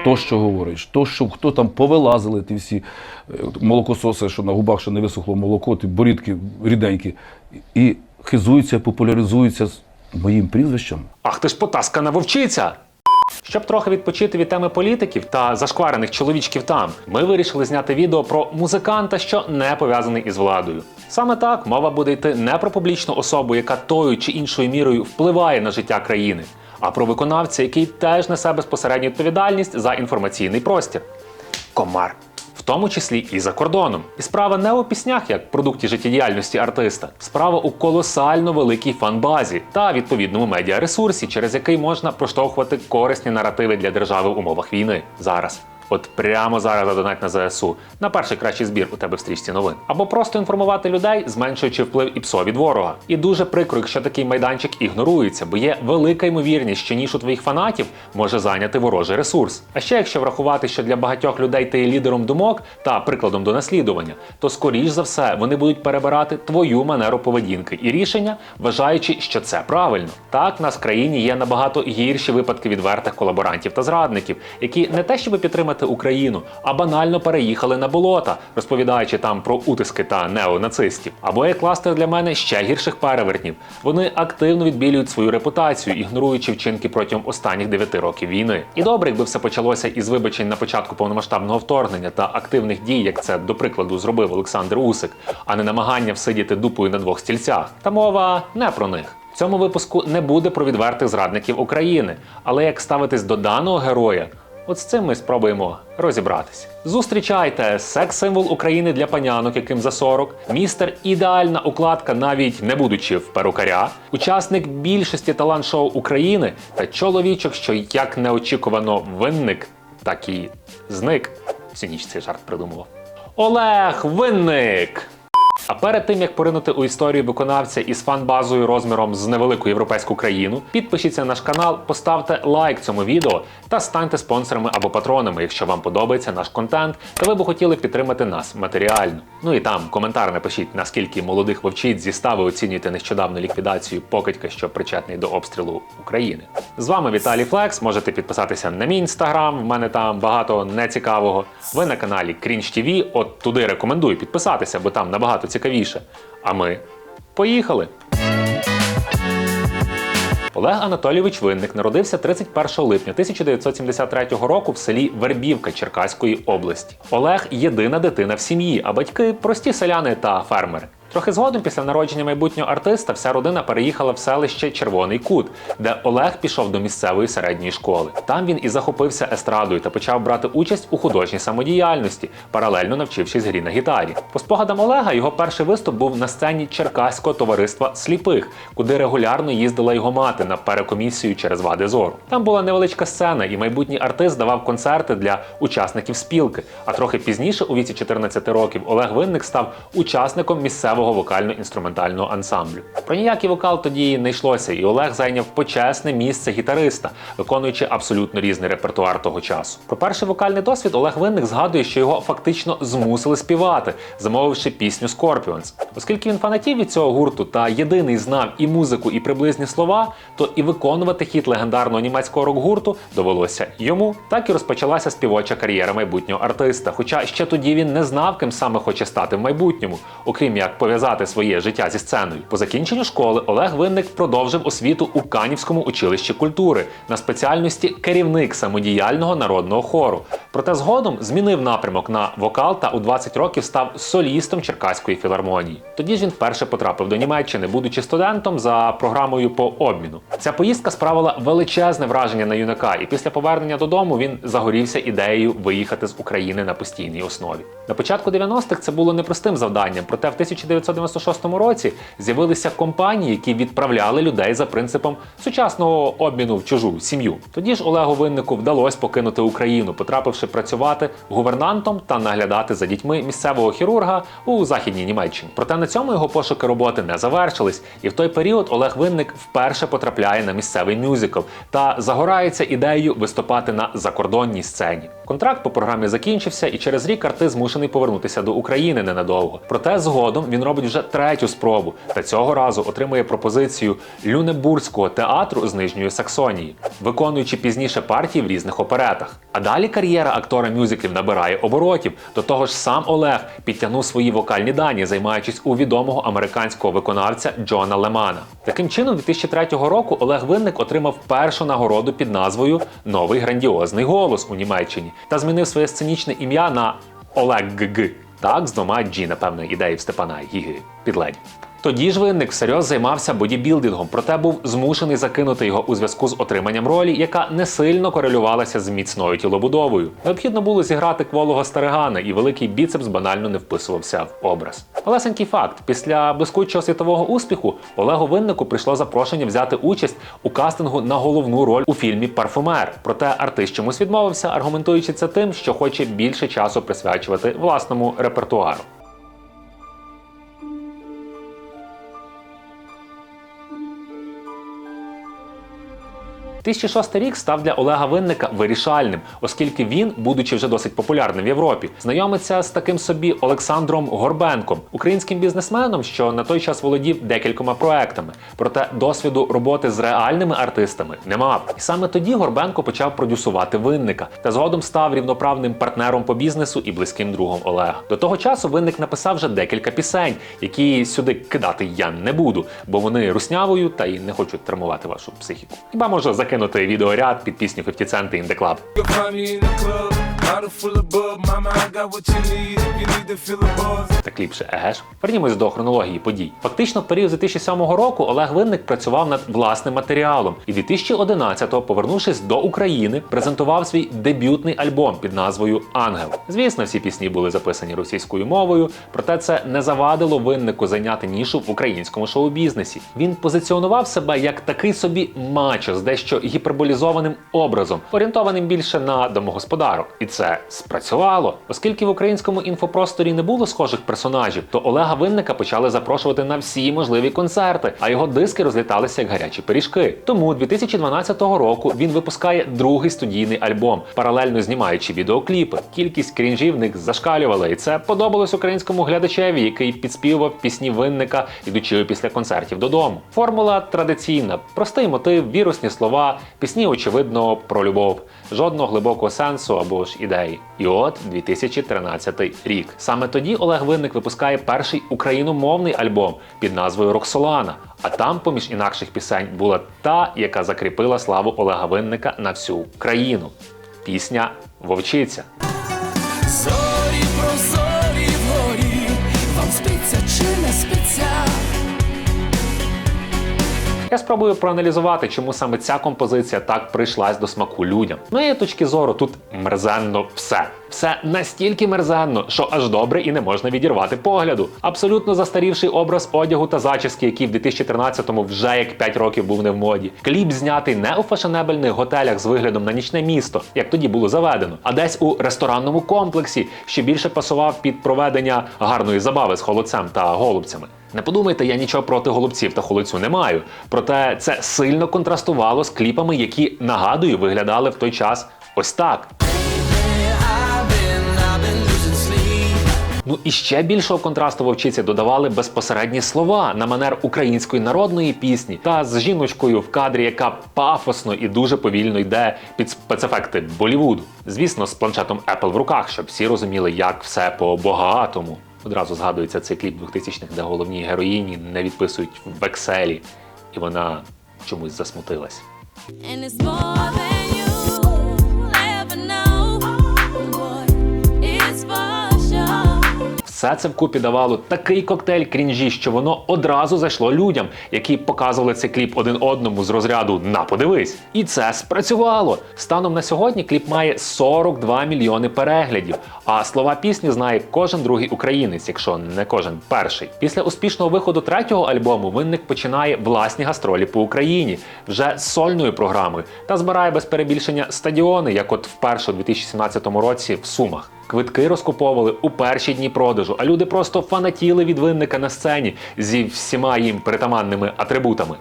хто що говорить, хто, що, хто там повилазили, ті всі е, молокососи, що на губах ще не висохло молоко, ті борідки ріденькі, і хизуються, популяризуються з моїм прізвищем. Ах ти ж потаскана вовчиця! Щоб трохи відпочити від теми політиків та зашкварених чоловічків там, ми вирішили зняти відео про музиканта, що не пов'язаний із владою. Саме так мова буде йти не про публічну особу, яка тою чи іншою мірою впливає на життя країни, а про виконавця, який теж несе безпосередню відповідальність за інформаційний простір. Комар. В тому числі і за кордоном. І справа не у піснях як продукті життєдіяльності артиста. Справа у колосально великій фанбазі та відповідному медіаресурсі, через який можна проштовхувати корисні наративи для держави в умовах війни. Зараз. От прямо зараз задонать на ЗСУ на перший кращий збір у тебе в стрічці новин. Або просто інформувати людей, зменшуючи вплив і псо від ворога. І дуже прикро, якщо такий майданчик ігнорується, бо є велика ймовірність, що нішу твоїх фанатів може зайняти ворожий ресурс. А ще якщо врахувати, що для багатьох людей ти є лідером думок та прикладом до наслідування, то скоріш за все вони будуть перебирати твою манеру поведінки і рішення, вважаючи, що це правильно. Так, нас в країні є набагато гірші випадки відвертих колаборантів та зрадників, які не те, щоб підтримати Україну, а банально переїхали на болота, розповідаючи там про утиски та неонацистів. Або є кластер для мене ще гірших перевертнів. Вони активно відбілюють свою репутацію, ігноруючи вчинки протягом останніх 9 років війни. І добре, якби все почалося із вибачень на початку повномасштабного вторгнення та активних дій, як це до прикладу зробив Олександр Усик, а не намагання всидіти дупою на двох стільцях. Та мова не про них. В цьому випуску не буде про відвертих зрадників України, але як ставитись до даного героя, от з цим ми спробуємо розібратися. Зустрічайте секс-символ України для панянок, яким за 40, містер ідеальна укладка, навіть не будучи в перукаря, учасник більшості талант-шоу України та чоловічок, що як неочікувано винник, так і зник. Цей жарт придумував. Олег Винник! А перед тим як поринути у історію виконавця із фан-базою розміром з невелику європейську країну, підпишіться на наш канал, поставте лайк цьому відео та станьте спонсорами або патронами, якщо вам подобається наш контент, та ви б хотіли підтримати нас матеріально. Ну і там коментар напишіть, наскільки молодих вовчиць зі ста оцінюєте нещодавну ліквідацію покидька, що причетний до обстрілу України. З вами Віталій Флекс. Можете підписатися на мій інстаграм. В мене там багато нецікавого. Ви на каналі Cringe TV. От туди рекомендую підписатися, бо там набагато цікавіше. А ми поїхали! Олег Анатолійович Винник народився 31 липня 1973 року в селі Вербівка Черкаської області. Олег єдина дитина в сім'ї, а батьки прості селяни та фермери. Трохи згодом, після народження майбутнього артиста, вся родина переїхала в селище Червоний Кут, де Олег пішов до місцевої середньої школи. Там він і захопився естрадою та почав брати участь у художній самодіяльності, паралельно навчившись грі на гітарі. По спогадам Олега, його перший виступ був на сцені Черкаського товариства сліпих, куди регулярно їздила його мати на перекомісію через вади зору. Там була невеличка сцена, і майбутній артист давав концерти для учасників спілки. А трохи пізніше, у віці 14 років, Олег Винник став учасником місцевого вокально-інструментального ансамблю. Про ніякий вокал тоді не йшлося, і Олег зайняв почесне місце гітариста, виконуючи абсолютно різний репертуар того часу. Про перший вокальний досвід Олег Винник згадує, що його фактично змусили співати, замовивши пісню Scorpions. Оскільки він фанатів від цього гурту та єдиний знав і музику, і приблизні слова, то і виконувати хіт легендарного німецького рок-гурту довелося йому. Так і розпочалася співоча кар'єра майбутнього артиста. Хоча ще тоді він не знав, ким саме хоче стати в майбутньому, окрім як пов'язати своє життя зі сценою. По закінченню школи Олег Винник продовжив освіту у Канівському училищі культури на спеціальності керівник самодіяльного народного хору. Проте згодом змінив напрямок на вокал та у 20 років став солістом Черкаської філармонії. Тоді ж він вперше потрапив до Німеччини, будучи студентом за програмою по обміну. Ця поїздка справила величезне враження на юнака, і після повернення додому він загорівся ідеєю виїхати з України на постійній основі. На початку 90-х це було непростим завданням, проте в 1996 році з'явилися компанії, які відправляли людей за принципом сучасного обміну в чужу сім'ю. Тоді ж Олегу Виннику вдалося покинути Україну, потрапивши працювати гувернантом та наглядати за дітьми місцевого хірурга у західній Німеччині. Проте на цьому його пошуки роботи не завершились, і в той період Олег Винник вперше потрапляє на місцевий мюзикл та загорається ідеєю виступати на закордонній сцені. Контракт по програмі закінчився, і через рік артист змушений повернутися до України ненадовго. Проте згодом він робить вже третю спробу, та цього разу отримує пропозицію Люнебурзького театру з Нижньої Саксонії, виконуючи пізніше партії в різних оперетах. А далі кар'єра актора мюзиклів набирає оборотів. До того ж, сам Олег підтягнув свої вокальні дані, займаючись у відомого американського виконавця Джона Лемана. Таким чином, 2003 року Олег Винник отримав першу нагороду під назвою Новий грандіозний голос у Німеччині та змінив своє сценічне ім'я на Олег ГГ. Так, з двома G, напевно, ідеї в Степана Гіги під ледь. Тоді ж винник всерйоз займався бодібілдингом, проте був змушений закинути його у зв'язку з отриманням ролі, яка не сильно корелювалася з міцною тілобудовою. Необхідно було зіграти кволого старигана, і великий біцепс банально не вписувався в образ. Малесенький факт: після блискучого світового успіху Олегу Виннику прийшло запрошення взяти участь у кастингу на головну роль у фільмі Парфумер. Проте артист чомусь відмовився, аргументуючи це тим, що хоче більше часу присвячувати власному репертуару. 2006 рік став для Олега Винника вирішальним, оскільки він, будучи вже досить популярним в Європі, знайомиться з таким собі Олександром Горбенком, українським бізнесменом, що на той час володів декількома проектами. Проте досвіду роботи з реальними артистами не мав. І саме тоді Горбенко почав продюсувати винника та згодом став рівноправним партнером по бізнесу і близьким другом Олега. До того часу винник написав вже декілька пісень, які сюди кидати я не буду, бо вони руснявою та й не хочуть травмувати вашу психіку. Хіба може закинути відеоряд під пісню 50 Cent the club, Це кліпше, еге ж. Вернімось до хронології подій. Фактично, в період з 2007 року Олег Винник працював над власним матеріалом і 2011-го, повернувшись до України, презентував свій дебютний альбом під назвою Ангел. Звісно, всі пісні були записані російською мовою, проте це не завадило виннику зайняти нішу в українському шоу-бізнесі. Він позиціонував себе як такий собі мачо з дещо гіперболізованим образом, орієнтованим більше на домогосподарок. І це спрацювало, оскільки в українському інфопросторі не було схожих персонажів, то Олега Винника почали запрошувати на всі можливі концерти, а його диски розліталися як гарячі пиріжки. Тому 2012 року він випускає другий студійний альбом, паралельно знімаючи відеокліпи. Кількість крінжів в них зашкалювала, і це подобалось українському глядачеві, який підспівав пісні винника, ідучи після концертів додому. Формула традиційна, простий мотив, вірусні слова, пісні, очевидно, про любов, жодного глибокого сенсу або ж ідеї. І от 2013 рік. Саме тоді Олег Винник випускає перший україномовний альбом під назвою Роксолана. А там, поміж інакших пісень, була та, яка закріпила славу Олега Винника на всю країну. Пісня Вовчиця. Я спробую проаналізувати, чому саме ця композиція так прийшлась до смаку людям. З моєї точки зору, тут мерзенно все. Все настільки мерзенно, що аж добре і не можна відірвати погляду. Абсолютно застарівший образ одягу та зачіски, який в 2013-му вже як 5 років був не в моді. Кліп знятий не у фешенебельних готелях з виглядом на нічне місто, як тоді було заведено, а десь у ресторанному комплексі, що більше пасував під проведення гарної забави з холодцем та голубцями. Не подумайте, я нічого проти голубців та холодцю не маю. Проте це сильно контрастувало з кліпами, які нагадую виглядали в той час ось так. Ну і ще більшого контрасту вовчиці додавали безпосередні слова на манер української народної пісні та з жіночкою в кадрі, яка пафосно і дуже повільно йде під спецефекти Болівуду. Звісно, з планшетом Apple в руках, щоб всі розуміли, як все по-багатому. Одразу згадується цей кліп 2000-х, де головній героїні не відписують в Екселі, і вона чомусь засмутилась. Все це вкупі давало такий коктейль крінжі, що воно одразу зайшло людям, які показували цей кліп один одному з розряду на подивись. І це спрацювало. Станом на сьогодні кліп має 42 мільйони переглядів. А слова пісні знає кожен другий українець, якщо не кожен перший. Після успішного виходу третього альбому винник починає власні гастролі по Україні вже сольною програмою та збирає без перебільшення стадіони, як от вперше у 2017 році в Сумах. Квитки розкуповували у перші дні продажу, а люди просто фанатіли від винника на сцені зі всіма їм притаманними атрибутами.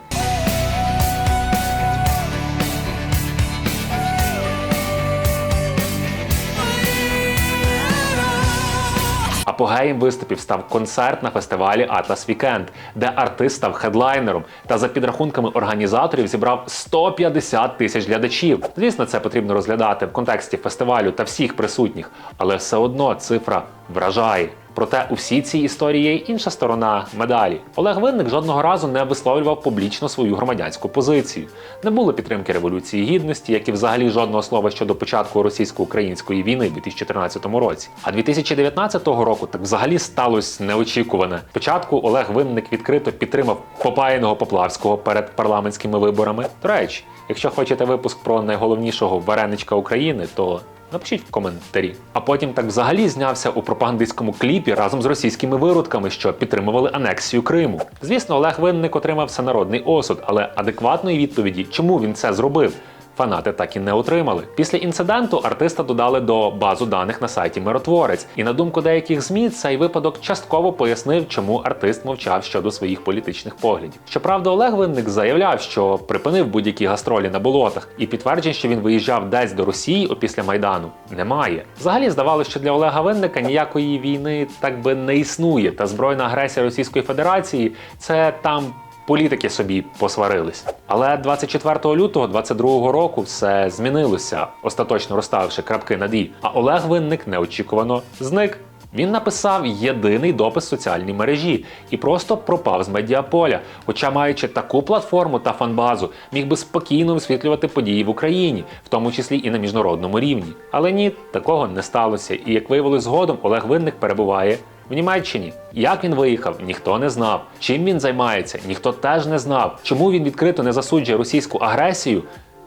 Апогеєм виступів став концерт на фестивалі Atlas Weekend, де артист став хедлайнером та за підрахунками організаторів зібрав 150 тисяч глядачів. Звісно, це потрібно розглядати в контексті фестивалю та всіх присутніх, але все одно цифра вражає. Проте у всій цій історії є інша сторона медалі. Олег Винник жодного разу не висловлював публічно свою громадянську позицію. Не було підтримки революції гідності, як і взагалі жодного слова щодо початку російсько-української війни в 2014 році. А 2019 року так взагалі сталося неочікуване. Спочатку Олег Винник відкрито підтримав Попаяного Поплавського перед парламентськими виборами. До речі, якщо хочете випуск про найголовнішого вареничка України, то Напишіть в коментарі. А потім так взагалі знявся у пропагандистському кліпі разом з російськими виродками, що підтримували анексію Криму. Звісно, Олег Винник отримав всенародний осуд, але адекватної відповіді, чому він це зробив. Фанати так і не отримали. Після інциденту артиста додали до базу даних на сайті Миротворець. І на думку деяких змі, цей випадок частково пояснив, чому артист мовчав щодо своїх політичних поглядів. Щоправда, Олег Винник заявляв, що припинив будь-які гастролі на болотах, і підтверджень, що він виїжджав десь до Росії опісля майдану, немає. Взагалі здавалося, що для Олега Винника ніякої війни так би не існує, та збройна агресія Російської Федерації це там політики собі посварились. Але 24 лютого 22 року все змінилося, остаточно розставивши крапки над «і». А Олег Винник неочікувано зник. Він написав єдиний допис в соціальній мережі і просто пропав з медіаполя. Хоча, маючи таку платформу та фанбазу, міг би спокійно висвітлювати події в Україні, в тому числі і на міжнародному рівні. Але ні, такого не сталося. І як виявилось згодом, Олег Винник перебуває в Німеччині. Як він виїхав, ніхто не знав. Чим він займається, ніхто теж не знав. Чому він відкрито не засуджує російську агресію,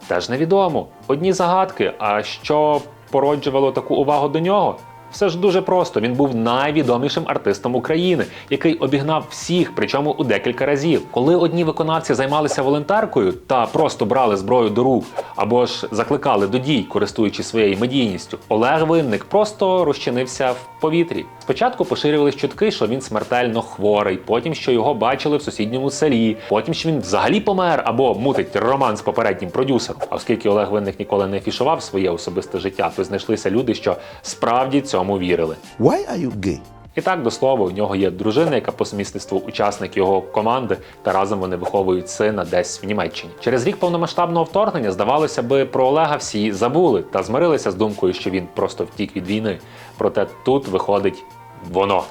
теж невідомо. Одні загадки. А що породжувало таку увагу до нього? Все ж дуже просто. Він був найвідомішим артистом України, який обігнав всіх, причому у декілька разів. Коли одні виконавці займалися волонтеркою та просто брали зброю до рук або ж закликали до дій, користуючись своєю медійністю, Олег Винник просто розчинився в повітрі. Спочатку поширювались чутки, що він смертельно хворий, потім що його бачили в сусідньому селі, потім що він взагалі помер або мутить роман з попереднім продюсером. А оскільки Олег Винник ніколи не афішував своє особисте життя, то знайшлися люди, що справді цьому вірили. Why are you gay? І так до слова, у нього є дружина, яка по сумісництву учасник його команди, та разом вони виховують сина десь в Німеччині. Через рік повномасштабного вторгнення здавалося би, про Олега всі забули та змирилися з думкою, що він просто втік від війни. Проте тут виходить воно.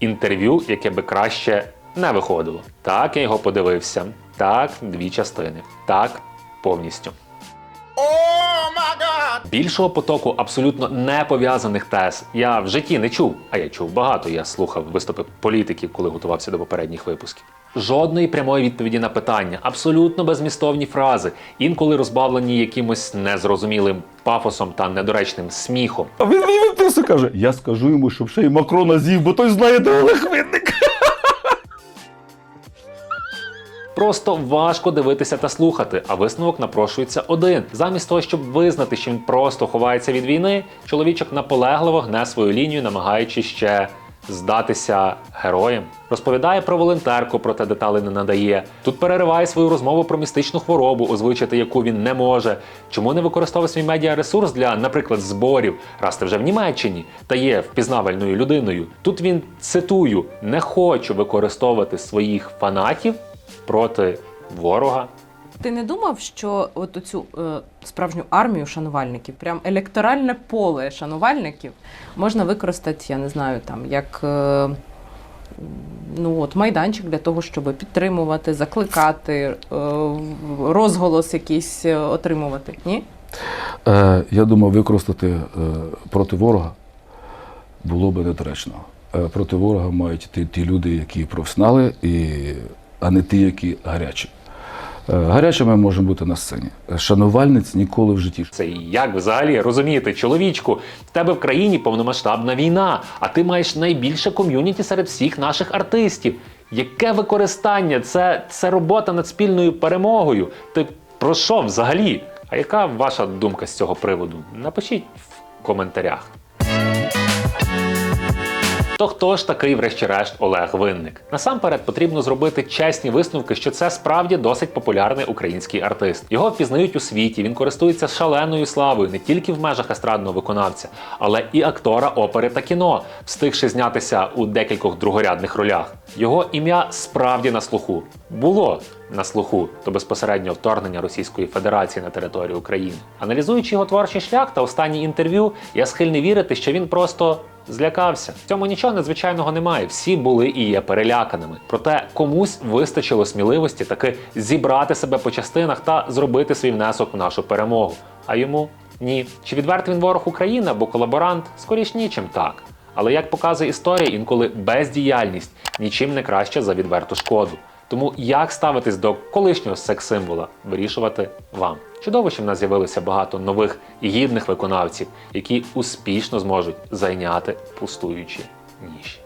Інтерв'ю, яке би краще не виходило. Так я його подивився. Так, дві частини. Так, повністю. Більшого потоку абсолютно не пов'язаних тез я в житті не чув, а я чув багато. Я слухав виступи політиків, коли готувався до попередніх випусків. Жодної прямої відповіді на питання, абсолютно безмістовні фрази, інколи розбавлені якимось незрозумілим пафосом та недоречним сміхом. А він мені каже: я скажу йому, щоб ще й Макрона з'їв, бо той знає, де Олег Винник. Просто важко дивитися та слухати, а висновок напрошується один. Замість того, щоб визнати, що він просто ховається від війни, чоловічок наполегливо гне свою лінію, намагаючись ще здатися героєм. Розповідає про волонтерку, проте деталі не надає. Тут перериває свою розмову про містичну хворобу, озвучити яку він не може. Чому не використовує свій медіаресурс для, наприклад, зборів, раз ти вже в Німеччині та є впізнавальною людиною. Тут він цитую: не хочу використовувати своїх фанатів проти ворога. Ти не думав, що от оцю е, справжню армію шанувальників, прям електоральне поле шанувальників можна використати, я не знаю, там як е, ну, от, майданчик для того, щоб підтримувати, закликати, е, розголос якийсь е, отримувати? Ні? Е, я думав, використати е, проти ворога було би недоречно. Е, проти ворога мають ті, ті люди, які професіонали, і, а не ті, які гарячі. Е, гарячими можемо бути на сцені. Шанувальниць ніколи в житті. Це як взагалі розумієте, чоловічку, в тебе в країні повномасштабна війна, а ти маєш найбільше ком'юніті серед всіх наших артистів. Яке використання? Це, це робота над спільною перемогою. Ти про що взагалі? А яка ваша думка з цього приводу? Напишіть в коментарях. То хто ж такий, врешті-решт, Олег Винник? Насамперед потрібно зробити чесні висновки, що це справді досить популярний український артист. Його впізнають у світі. Він користується шаленою славою не тільки в межах естрадного виконавця, але і актора опери та кіно, встигши знятися у декількох другорядних ролях. Його ім'я справді на слуху. Було на слуху до безпосереднього вторгнення Російської Федерації на територію України. Аналізуючи його творчий шлях та останні інтерв'ю, я схильний вірити, що він просто злякався. В цьому нічого надзвичайного немає. Всі були і є переляканими. Проте комусь вистачило сміливості таки зібрати себе по частинах та зробити свій внесок в нашу перемогу. А йому ні. Чи відвертий він ворог України або колаборант? Скоріш нічим так. Але як показує історія, інколи бездіяльність нічим не краще за відверту шкоду. Тому як ставитись до колишнього секс-символа, вирішувати вам. Чудово, що в нас з'явилося багато нових і гідних виконавців, які успішно зможуть зайняти пустуючі ніші.